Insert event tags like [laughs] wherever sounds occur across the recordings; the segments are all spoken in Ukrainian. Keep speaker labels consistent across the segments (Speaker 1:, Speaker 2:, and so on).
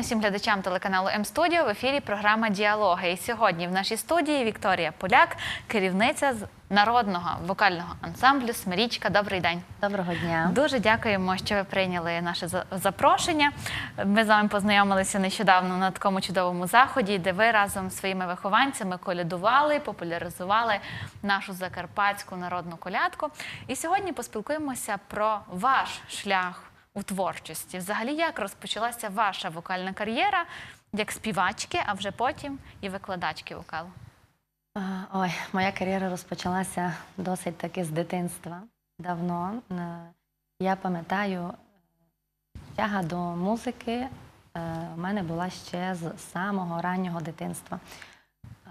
Speaker 1: Вітання всім глядачам телеканалу М-студіо. В ефірі програма Діалоги. І сьогодні в нашій студії Вікторія Поляк, керівниця з народного вокального ансамблю Смирічка. Добрий день.
Speaker 2: Доброго дня.
Speaker 1: Дуже дякуємо, що ви прийняли наше за- запрошення. Ми з вами познайомилися нещодавно на такому чудовому заході, де ви разом з своїми вихованцями колядували, популяризували нашу закарпатську народну колядку. І сьогодні поспілкуємося про ваш шлях у творчості. Взагалі, як розпочалася ваша вокальна кар'єра як співачки, а вже потім і викладачки вокалу?
Speaker 2: Е, Ой, моя кар'єра розпочалася досить таки з дитинства. Давно. Е, Я пам'ятаю, е, тяга до музики е, в мене була ще з самого раннього дитинства. Е,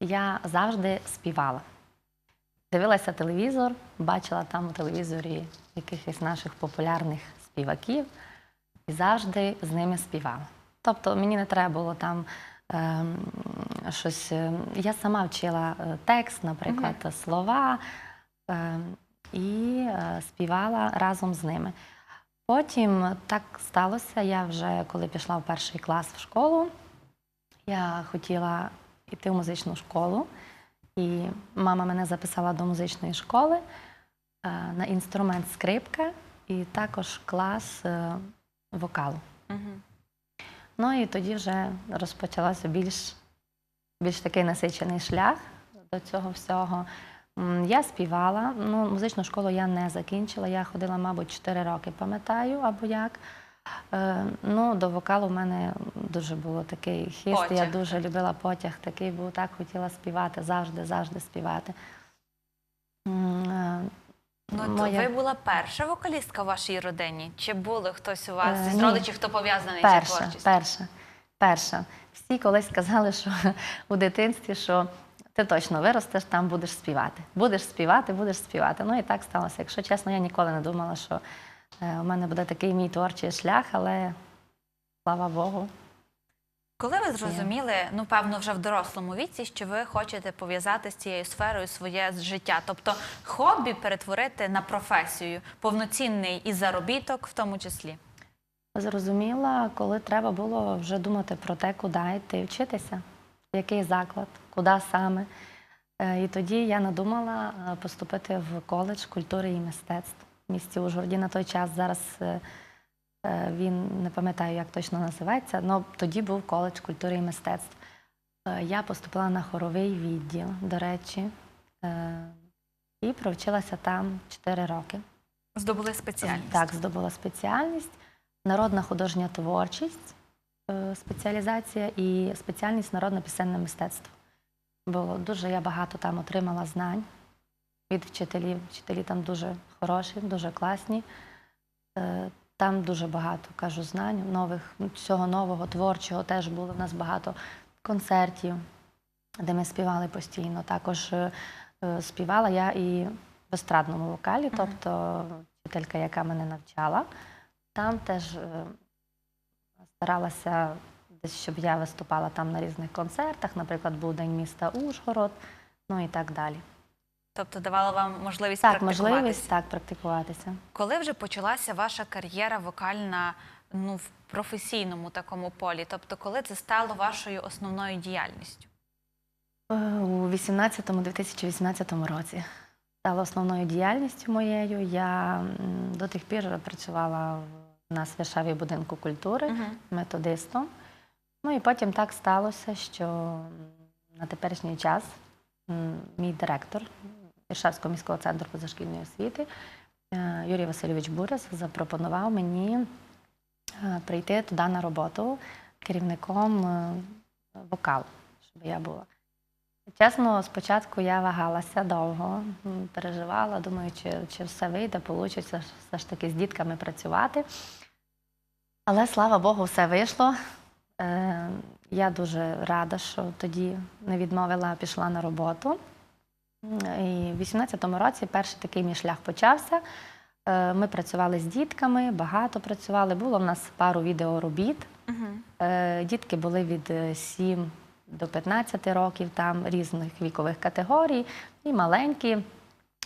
Speaker 2: Я завжди співала. Дивилася телевізор, бачила там у телевізорі якихось наших популярних співаків і завжди з ними співала. Тобто мені не треба було там ем, щось. е, Я сама вчила е, текст, наприклад, слова ем, і е, співала разом з ними. Потім так сталося. Я вже коли пішла в перший клас в школу, я хотіла йти в музичну школу, і мама мене записала до музичної школи е, на інструмент скрипка і також клас е, вокалу.
Speaker 1: Угу.
Speaker 2: Ну і тоді вже розпочався більш, більш такий насичений шлях до цього всього. Я співала, ну, музичну школу я не закінчила. Я ходила, мабуть, 4 роки, пам'ятаю, або як. Е, ну, до вокалу в мене дуже було такий хист. Я дуже любила потяг, такий був, так хотіла співати, завжди, завжди співати. М, е,
Speaker 1: Ну, то
Speaker 2: моя-
Speaker 1: ви була перша вокалістка в вашій родині? Чи були хтось у вас
Speaker 2: Е,
Speaker 1: з
Speaker 2: ні.
Speaker 1: родичів, хто пов'язаний з
Speaker 2: Перша,
Speaker 1: творчістю?
Speaker 2: перша, перша. Всі колись сказали, що [laughs] у дитинстві, що ти точно виростеш, там будеш співати. Будеш співати, будеш співати. Ну і так сталося. Якщо чесно, я ніколи не думала, що у мене буде такий мій творчий шлях, але слава Богу.
Speaker 1: Коли ви зрозуміли, ну певно, вже в дорослому віці, що ви хочете пов'язати з цією сферою своє життя, тобто хобі перетворити на професію, повноцінний і заробіток, в тому числі.
Speaker 2: Зрозуміла, коли треба було вже думати про те, куди йти вчитися, в який заклад, куди саме. Е, І тоді я надумала е, поступити в коледж культури і мистецтв в місті Ужгороді. На той час зараз е, е, він не пам'ятаю, як точно називається, але тоді був коледж культури і мистецтв. Е, Я поступила на хоровий відділ, до речі, і провчилася там 4 роки.
Speaker 1: Здобули спеціальність.
Speaker 2: Так, здобула спеціальність, народна художня творчість, спеціалізація і спеціальність народне пісенне мистецтво. Було дуже я багато там отримала знань від вчителів. Вчителі там дуже хороші, дуже класні. Е, Там дуже багато кажу знань, нових, всього нового, творчого теж було. У нас багато концертів, де ми співали постійно. Також е, е, співала я і в естрадному вокалі, тобто вчителька, яка мене навчала, там теж старалася десь, щоб я виступала там на різних концертах, наприклад, був День міста Ужгород, ну і так далі.
Speaker 1: Тобто давала вам можливість
Speaker 2: Так,
Speaker 1: практикуватися.
Speaker 2: можливість так практикуватися.
Speaker 1: Коли вже почалася ваша кар'єра вокальна ну, в професійному такому полі? Тобто, коли це стало вашою основною діяльністю?
Speaker 2: Е, У 18-2018 році стало основною діяльністю моєю. Я до тих пір працювала в Варшаві будинку культури методистом. Ну і потім так сталося, що на теперішній час мій директор Іршавського міського центру позашкільної освіти е, Юрій Васильович Бурес запропонував мені е, прийти туди на роботу керівником е, вокалу, щоб я була. Чесно, спочатку я вагалася довго, переживала, думаю, чи, чи все вийде, вийде все ж таки з дітками працювати. Але слава Богу, все вийшло. Я дуже рада, що тоді не відмовила, а пішла на роботу. І в 18-му році перший такий мій шлях почався. Е, Ми працювали з дітками, багато працювали. Було в нас пару відеоробіт.
Speaker 1: Угу.
Speaker 2: Е, Дітки були від е, 7 до 15 років, там різних вікових категорій, і маленькі.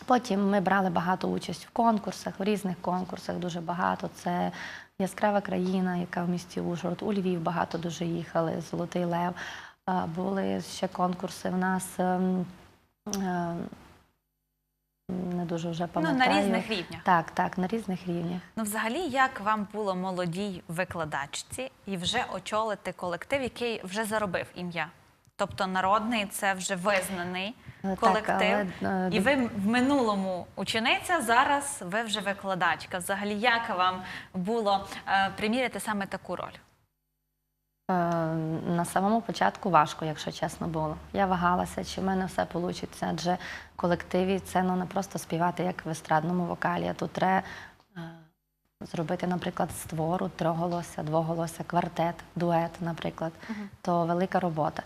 Speaker 2: Потім ми брали багато участь в конкурсах, в різних конкурсах, дуже багато. Це Яскрава країна, яка в місті Ужгород, у Львів багато дуже їхали, Золотий Лев. Е, Були ще конкурси в нас. Е, Не дуже вже
Speaker 1: Ну, на різних рівнях.
Speaker 2: Так, так, на різних рівнях.
Speaker 1: Ну, взагалі, як вам було молодій викладачці і вже очолити колектив, який вже заробив ім'я? Тобто народний це вже визнаний
Speaker 2: Е, так,
Speaker 1: колектив.
Speaker 2: але, е,
Speaker 1: І ви в минулому учениця, зараз ви вже викладачка. Взагалі, як вам було приміряти саме таку роль?
Speaker 2: Е, На самому початку важко, якщо чесно було. Я вагалася, чи в мене все вийде, адже в колективі це ну, не просто співати, як в естрадному вокалі, а тут треба е, зробити, наприклад, з твору, троголосся, двоголосся, квартет, дует, наприклад. То велика робота.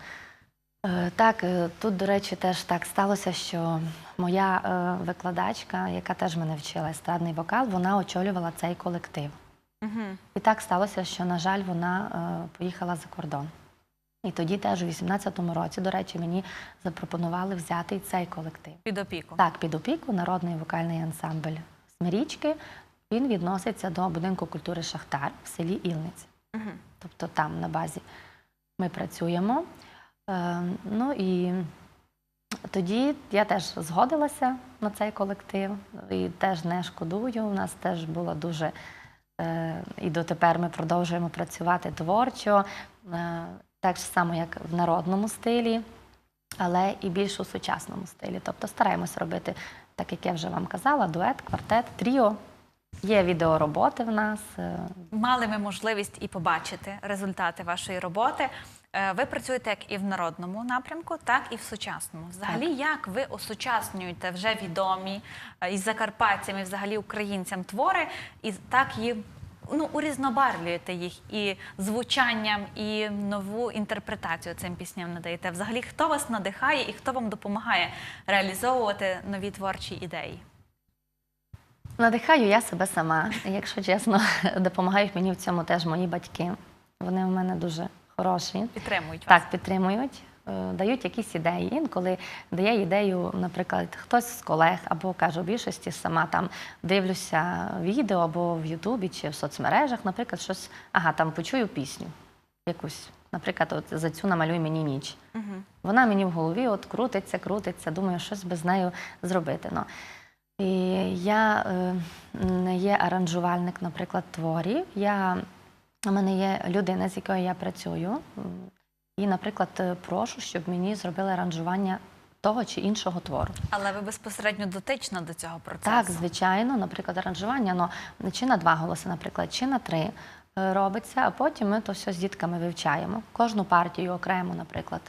Speaker 2: Е, Так, тут, до речі, теж так сталося, що моя викладачка, яка теж мене вчила естрадний вокал, вона очолювала цей колектив. І так сталося, що, на жаль, вона е, поїхала за кордон. І тоді теж у 18-му році, до речі, мені запропонували взяти і цей колектив.
Speaker 1: Під опіку.
Speaker 2: Так, під опіку народний вокальний ансамбль Смирічки. Він відноситься до будинку культури Шахтар в селі Ілниці.
Speaker 1: Угу.
Speaker 2: Тобто там на базі ми працюємо. Е, ну і тоді я теж згодилася на цей колектив і теж не шкодую. У нас теж було дуже і дотепер ми продовжуємо працювати творчо, е, так само, як в народному стилі, але і більш у сучасному стилі. Тобто стараємось робити, так як я вже вам казала, дует, квартет, тріо. Є відеороботи в нас. е,
Speaker 1: Мали ми можливість і побачити результати вашої роботи. Е, Ви працюєте як і в народному напрямку, так і в сучасному. Взагалі, як ви осучаснюєте вже відомі е, із закарпатцями, взагалі українцям твори, і так їх ну, урізнобарвлюєте їх і звучанням, і нову інтерпретацію цим пісням надаєте. Взагалі, хто вас надихає і хто вам допомагає реалізовувати нові творчі ідеї?
Speaker 2: Надихаю я себе сама. Якщо чесно, [laughs] допомагають мені в цьому теж мої батьки. Вони в мене дуже хороші.
Speaker 1: Підтримують вас?
Speaker 2: Так, підтримують, е, дають якісь ідеї. Інколи дає ідею, наприклад, хтось з колег, або кажу, в більшості сама там дивлюся відео або в Ютубі чи в соцмережах, наприклад, щось, ага, там почую пісню якусь. Наприклад, от за цю намалюй мені ніч.
Speaker 1: Угу.
Speaker 2: Вона мені в голові от крутиться, крутиться, думаю, щось би з нею зробити. Ну. І я е, не є аранжувальник, наприклад, творів. Я, у мене є людина, з якою я працюю, і, наприклад, прошу, щоб мені зробили аранжування того чи іншого твору.
Speaker 1: Але ви безпосередньо дотична до цього процесу?
Speaker 2: Так, звичайно, наприклад, аранжування ну, чи на два голоси, наприклад, чи на три е, робиться, а потім ми то все з дітками вивчаємо. Кожну партію окремо, наприклад,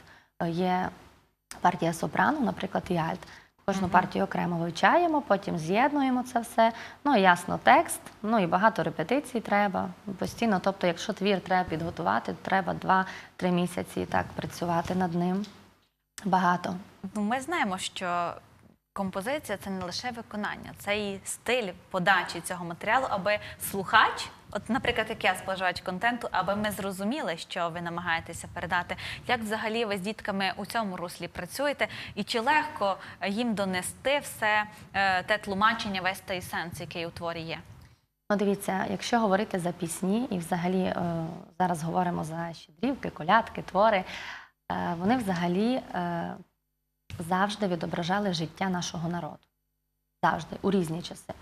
Speaker 2: е, є партія сопрано, наприклад, і альт. Кожну партію окремо вивчаємо, потім з'єднуємо це все. Ну і ясно, текст, ну і багато репетицій треба постійно. Тобто, якщо твір треба підготувати, треба 2-3 місяці так працювати над ним. Багато.
Speaker 1: Ну, ми знаємо, що композиція це не лише виконання, це і стиль подачі цього матеріалу, аби слухач, от, наприклад, як я споживач контенту, аби ми зрозуміли, що ви намагаєтеся передати. Як взагалі ви з дітками у цьому руслі працюєте, і чи легко їм донести все е, те тлумачення, весь той сенс, який у творі є?
Speaker 2: Ну, дивіться, якщо говорити за пісні, і взагалі е, зараз говоримо за щедрівки, колядки, твори, е, вони взагалі завжди відображали життя нашого народу. Завжди, у різні часи.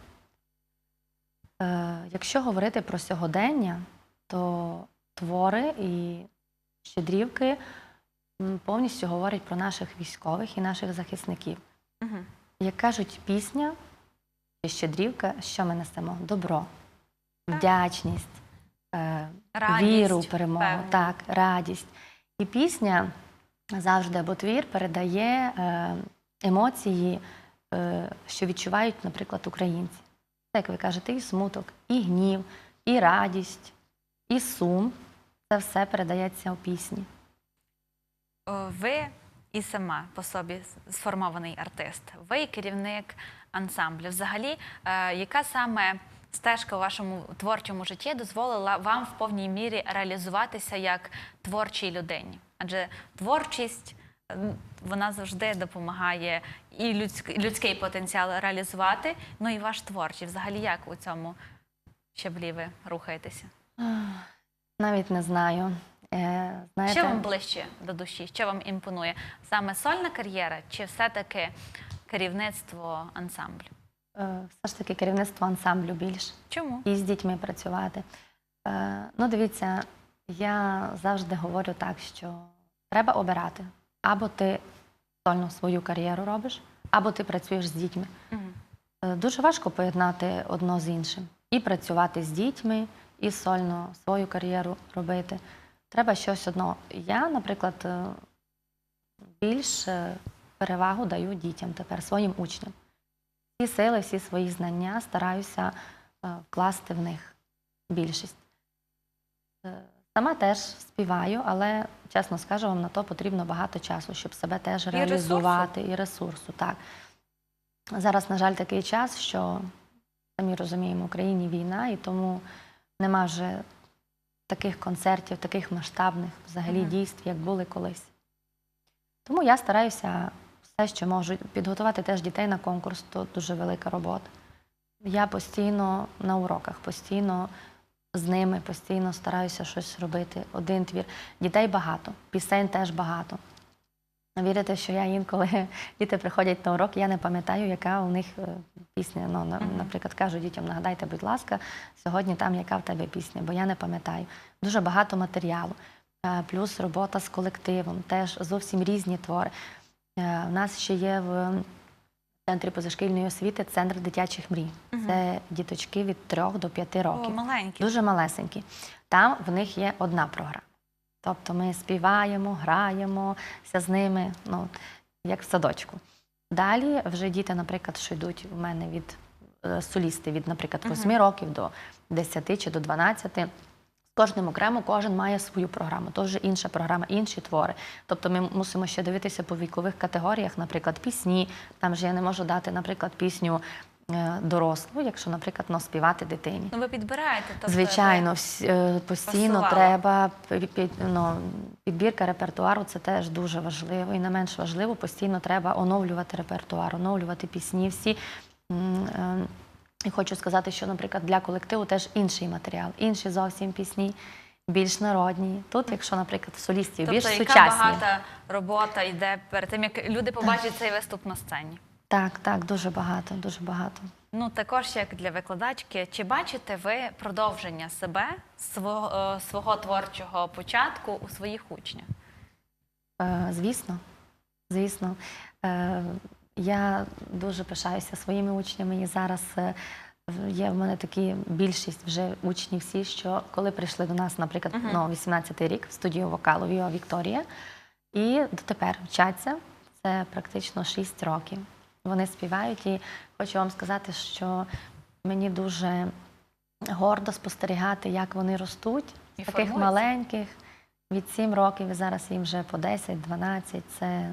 Speaker 2: Е, якщо говорити про сьогодення, то твори і щедрівки повністю говорять про наших військових і наших захисників.
Speaker 1: Угу.
Speaker 2: Як кажуть, пісня чи щедрівка, що ми несемо? Добро, вдячність, е,
Speaker 1: Радість,
Speaker 2: віру перемогу, так, радість. І пісня завжди або твір передає е, емоції, що відчувають, наприклад, українці. Як ви кажете, і смуток, і гнів, і радість, і сум. Це все передається у пісні.
Speaker 1: Ви і сама по собі сформований артист. Ви керівник ансамблю. Взагалі, е, яка саме стежка у вашому творчому житті дозволила вам в повній мірі реалізуватися як творчій людині? Адже творчість вона завжди допомагає і людський, людський потенціал реалізувати, ну і ваш творчий. Взагалі, як у цьому щаблі ви рухаєтеся?
Speaker 2: Навіть не знаю. Е, Знаєте,
Speaker 1: Що вам ближче до душі? Що вам імпонує? Саме сольна кар'єра чи все-таки керівництво ансамблю?
Speaker 2: е, все ж таки керівництво ансамблю більше.
Speaker 1: Чому?
Speaker 2: і з дітьми працювати. Е, ну, дивіться, я завжди говорю так, що треба обирати. Або ти сольно свою кар'єру робиш, або ти працюєш з дітьми. Е, Дуже важко поєднати одно з іншим. І працювати з дітьми, і сольно свою кар'єру робити. Треба щось одно. Я, наприклад, е, більш е, перевагу даю дітям тепер, своїм учням. Всі сили, всі свої знання стараюся вкласти в них більшість. Сама теж співаю, але чесно скажу вам, на то потрібно багато часу, щоб себе теж реалізувати і ресурсу. Так. Зараз, на жаль, такий час, що самі розуміємо, в Україні війна, і тому нема вже таких концертів, таких масштабних взагалі
Speaker 1: Мгм.
Speaker 2: дійств, як були колись. Тому я стараюся все, що можу, підготувати теж дітей на конкурс, то дуже велика робота. Я постійно на уроках, постійно з ними, постійно стараюся щось робити. Один твір. Дітей багато, пісень теж багато. Вірите, що я інколи [laughs] діти приходять на урок, я не пам'ятаю, яка у них е, пісня. Ну, наприклад, кажу дітям, нагадайте, будь ласка, сьогодні там яка в тебе пісня, бо я не пам'ятаю. Дуже багато матеріалу. Е, Плюс робота з колективом, теж зовсім різні твори. Е, У нас ще є в центрі позашкільної освіти центр дитячих мрій. Це діточки від 3 до 5
Speaker 1: О,
Speaker 2: років
Speaker 1: маленькі.
Speaker 2: дуже малесенькі. Там в них є одна програма. Тобто ми співаємо, граємося з ними, ну, як в садочку. Далі вже діти, наприклад, що йдуть у мене від е, солісти від, наприклад,
Speaker 1: Мгм.
Speaker 2: 8 років до 10 чи до 12. Кожним окремо кожен має свою програму, вже інша програма, інші твори. Тобто ми мусимо ще дивитися по вікових категоріях, наприклад, пісні. Там же я не можу дати, наприклад, пісню е, дорослу, якщо, наприклад, ну, співати дитині.
Speaker 1: Ну ви підбираєте, тобто
Speaker 2: Звичайно, е, постійно
Speaker 1: Пасувало.
Speaker 2: треба ну, підбірка репертуару це теж дуже важливо. І не менш важливо, постійно треба оновлювати репертуар, оновлювати пісні всі. І хочу сказати, що, наприклад, для колективу теж інший матеріал, інші зовсім пісні, більш народні. Тут, якщо, наприклад, в солістів
Speaker 1: Тобто,
Speaker 2: більш
Speaker 1: яка багата робота йде перед тим, як люди побачать цей виступ на сцені.
Speaker 2: Так, так, дуже багато, дуже багато.
Speaker 1: Ну також як для викладачки, чи бачите ви продовження себе свого, е, свого творчого початку у своїх учнях?
Speaker 2: Е, Звісно, звісно. Е, Я дуже пишаюся своїми учнями. І зараз е, є в мене такі більшість вже учнів всі, що коли прийшли до нас, наприклад,
Speaker 1: Мгм.
Speaker 2: ну, 18-й рік в студію вокалу Віо Вікторія, і дотепер вчаться. Це практично 6 років. Вони співають, і хочу вам сказати, що мені дуже гордо спостерігати, як вони ростуть
Speaker 1: І
Speaker 2: таких
Speaker 1: формуються.
Speaker 2: маленьких від 7 років, і зараз їм вже по 10-12. Це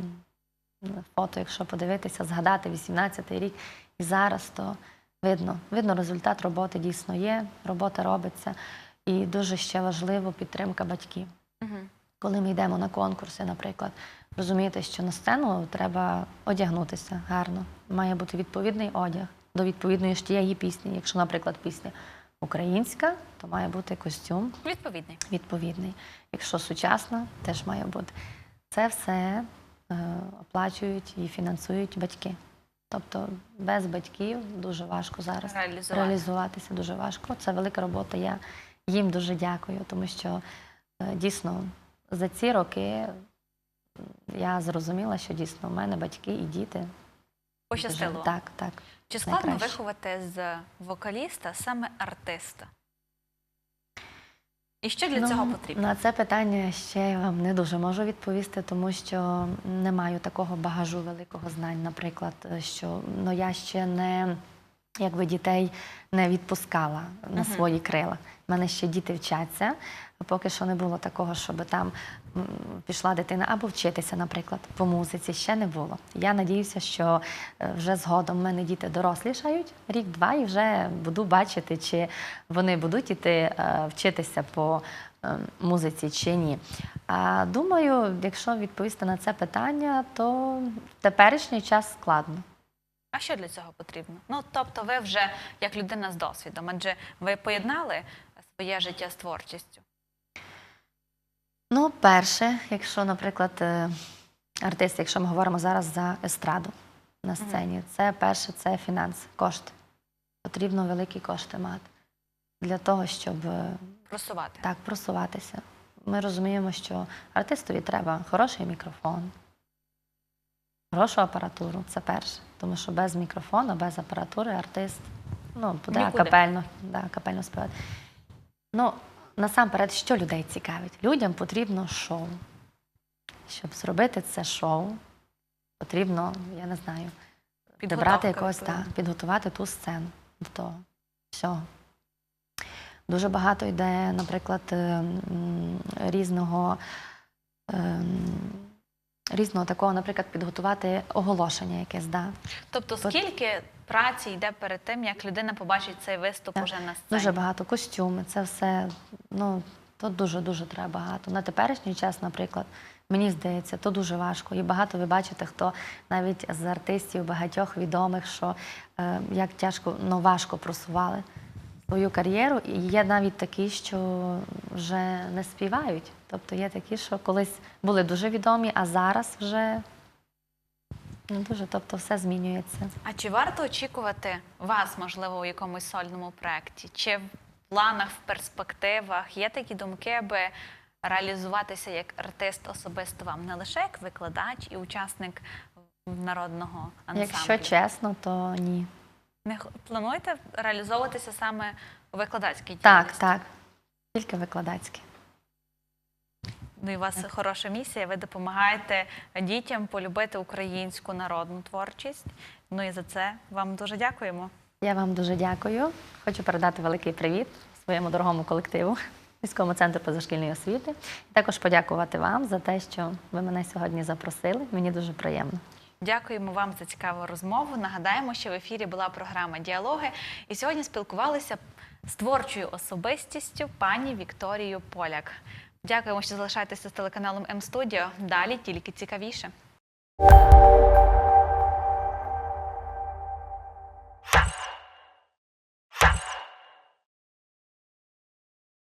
Speaker 2: фото, якщо подивитися, згадати 18-й рік і зараз, то видно, видно, результат роботи дійсно є, робота робиться. І дуже ще важливо підтримка батьків.
Speaker 1: Угу.
Speaker 2: Коли ми йдемо на конкурси, наприклад, розумієте, що на сцену треба одягнутися гарно. Має бути відповідний одяг до відповідної ж тієї пісні. Якщо, наприклад, пісня українська, то має бути костюм
Speaker 1: Відповідний.
Speaker 2: відповідний. Якщо сучасна, теж має бути. Це все оплачують і фінансують батьки. Тобто без батьків дуже важко зараз
Speaker 1: Реалізувати.
Speaker 2: реалізуватися дуже важко. Це велика робота. Я їм дуже дякую, тому що е, дійсно за ці роки я зрозуміла, що дійсно в мене батьки і діти.
Speaker 1: Пощастило.
Speaker 2: дуже- Так, так.
Speaker 1: Чи складно
Speaker 2: найкраще.
Speaker 1: виховати з вокаліста саме артиста? І що для
Speaker 2: Ну,
Speaker 1: цього потрібно?
Speaker 2: На це питання ще я вам не дуже можу відповісти, тому що не маю такого багажу великого знань, наприклад, що ну, я ще не якби дітей не відпускала на свої крила. У мене ще діти вчаться. Поки що не було такого, щоб там пішла дитина або вчитися, наприклад, по музиці. Ще не було. Я надіюся, що е, вже згодом в мене діти дорослішають рік-два, і вже буду бачити, чи вони будуть іти е, вчитися по е, музиці чи ні. А думаю, якщо відповісти на це питання, то в теперішній час складно.
Speaker 1: А що для цього потрібно? Ну тобто, ви вже як людина з досвідом, адже ви поєднали своє життя з творчістю.
Speaker 2: Ну, перше, якщо, наприклад, е, артист, якщо ми говоримо зараз за естраду на сцені, це перше, це фінанси, кошти. Потрібно великі кошти мати для того, щоб е,
Speaker 1: Просувати.
Speaker 2: так просуватися. Ми розуміємо, що артистові треба хороший мікрофон, хорошу апаратуру. Це перше. Тому що без мікрофону, без апаратури артист ну, буде капельно, да, капельно співати. Ну, насамперед, що людей цікавить? Людям потрібно шоу. Щоб зробити це шоу, потрібно, я не знаю, добрати якогось так, підготувати ту сцену до того. Всього. Дуже багато йде, наприклад, е, різного, ем, різного такого, наприклад, підготувати оголошення якесь, да.
Speaker 1: Тобто, скільки праці йде перед тим, як людина побачить цей виступ
Speaker 2: Так.
Speaker 1: уже на сцені?
Speaker 2: Дуже багато костюми, це все. Ну, то дуже-дуже треба багато. На теперішній час, наприклад, мені здається, то дуже важко. І багато ви бачите, хто навіть з артистів багатьох відомих, що е, як тяжко, ну важко просували свою кар'єру. І є навіть такі, що вже не співають. Тобто є такі, що колись були дуже відомі, а зараз вже не дуже. Тобто все змінюється.
Speaker 1: А чи варто очікувати вас, можливо, у якомусь сольному проєкті? Чи в планах, в перспективах є такі думки, аби реалізуватися як артист особисто вам, не лише як викладач і учасник народного ансамблю?
Speaker 2: Якщо чесно, то ні.
Speaker 1: Не плануєте реалізовуватися саме у викладацькій
Speaker 2: Так,
Speaker 1: діяльності?
Speaker 2: так. Тільки викладацькі.
Speaker 1: Ну і у вас хороша місія. Ви допомагаєте дітям полюбити українську народну творчість. Ну і за це вам дуже дякуємо.
Speaker 2: Я вам дуже дякую. Хочу передати великий привіт своєму дорогому колективу міському центру позашкільної освіти. І також подякувати вам за те, що ви мене сьогодні запросили. Мені дуже приємно.
Speaker 1: Дякуємо вам за цікаву розмову. Нагадаємо, що в ефірі була програма Діалоги, і сьогодні спілкувалися з творчою особистістю пані Вікторією Поляк. Дякуємо, що залишаєтеся з телеканалом М-студіо. Далі тільки цікавіше.